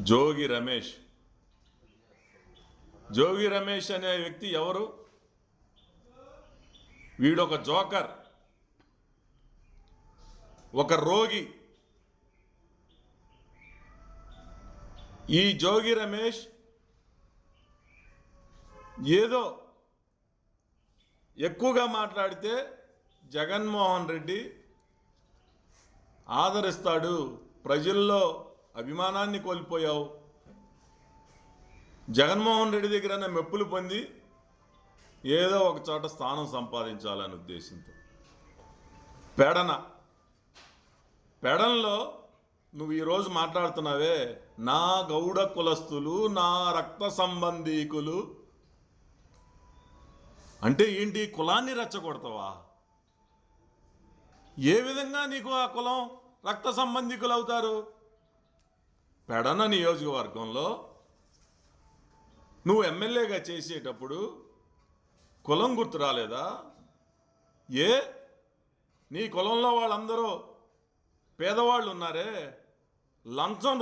జోగి రమేష్. జోగి రమేష్ అనే వ్యక్తి ఎవరు? వీడొక జోకర్. ఒక రోగి. ఈ జోగి రమేష్ ఏదో ఎక్కువగా మాట్లాడితే జగన్మోహన్ రెడ్డి ఆదరిస్తాడు ప్రజల్లో అభిమానాన్ని కోల్పోయావు. జగన్మోహన్ రెడ్డి దగ్గర మెప్పులు పొంది ఏదో ఒక చోట స్థానం సంపాదించాలనే ఉద్దేశంతో. పెడన. పెడన్లో నువ్వు ఈరోజు మాట్లాడుతున్నావే నా గౌడ కులస్తులు నా రక్త సంబంధీకులు. అంటే ఏంటి? కులాన్ని రెచ్చగొడతావా? ఏ విధంగా నీకు ఆ కులం రక్త సంబంధికులు అవుతారు? పెడన నియోజకవర్గంలో నువ్వు ఎమ్మెల్యేగా చేసేటప్పుడు కులం గుర్తు రాలేదా? ఏ? నీ కులంలో వాళ్ళందరూ పేదవాళ్ళు ఉన్నారే. లంచం